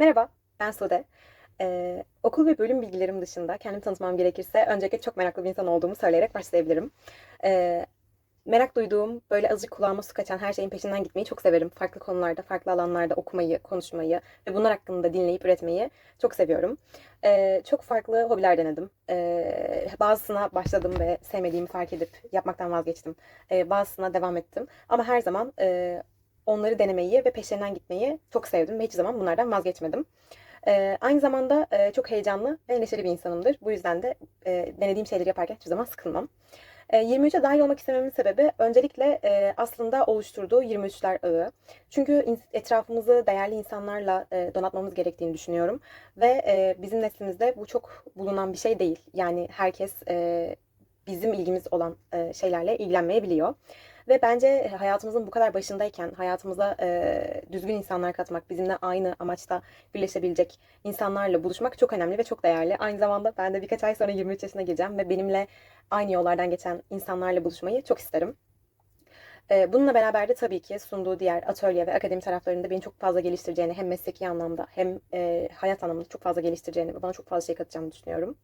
Merhaba, ben Sude. Ee, okul ve bölüm bilgilerim dışında kendimi tanıtmam gerekirse öncelikle çok meraklı bir insan olduğumu söyleyerek başlayabilirim. Ee, merak duyduğum, böyle azıcık kulağıma su kaçan her şeyin peşinden gitmeyi çok severim. Farklı konularda, farklı alanlarda okumayı, konuşmayı ve bunlar hakkında dinleyip üretmeyi çok seviyorum. Ee, çok farklı hobiler denedim. Ee, bazısına başladım ve sevmediğimi fark edip yapmaktan vazgeçtim. Ee, bazısına devam ettim. Ama her zaman e, onları denemeyi ve peşlerinden gitmeyi çok sevdim ve hiçbir zaman bunlardan vazgeçmedim. Ee, aynı zamanda e, çok heyecanlı ve neşeli bir insanımdır. Bu yüzden de e, denediğim şeyleri yaparken hiçbir zaman sıkılmam. E, 23'e dahil olmak istememin sebebi öncelikle e, aslında oluşturduğu 23'ler ağı. Çünkü etrafımızı değerli insanlarla e, donatmamız gerektiğini düşünüyorum. Ve e, bizim neslimizde bu çok bulunan bir şey değil. Yani herkes e, bizim ilgimiz olan e, şeylerle ilgilenmeyebiliyor. Ve bence hayatımızın bu kadar başındayken hayatımıza e, düzgün insanlar katmak, bizimle aynı amaçta birleşebilecek insanlarla buluşmak çok önemli ve çok değerli. Aynı zamanda ben de birkaç ay sonra 23 yaşına gireceğim ve benimle aynı yollardan geçen insanlarla buluşmayı çok isterim. E, bununla beraber de tabii ki sunduğu diğer atölye ve akademi taraflarında beni çok fazla geliştireceğini hem mesleki anlamda hem e, hayat anlamında çok fazla geliştireceğini ve bana çok fazla şey katacağını düşünüyorum.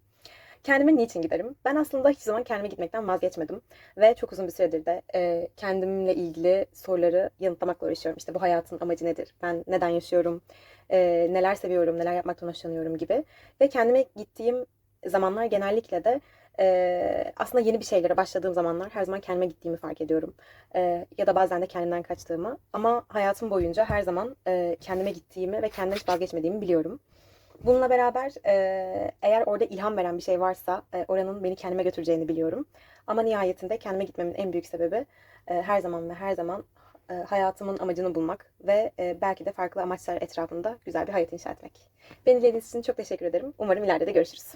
Kendime niçin giderim? Ben aslında hiçbir zaman kendime gitmekten vazgeçmedim. Ve çok uzun bir süredir de e, kendimle ilgili soruları yanıtlamakla uğraşıyorum. İşte bu hayatın amacı nedir? Ben neden yaşıyorum? E, neler seviyorum? Neler yapmaktan hoşlanıyorum gibi. Ve kendime gittiğim zamanlar genellikle de e, aslında yeni bir şeylere başladığım zamanlar her zaman kendime gittiğimi fark ediyorum. E, ya da bazen de kendimden kaçtığımı. Ama hayatım boyunca her zaman e, kendime gittiğimi ve kendimden hiç vazgeçmediğimi biliyorum. Bununla beraber e, eğer orada ilham veren bir şey varsa e, oranın beni kendime götüreceğini biliyorum. Ama nihayetinde kendime gitmemin en büyük sebebi e, her zaman ve her zaman hayatımın amacını bulmak ve belki de farklı amaçlar etrafında güzel bir hayat inşa etmek. Beni dinlediğiniz için çok teşekkür ederim. Umarım ileride de görüşürüz.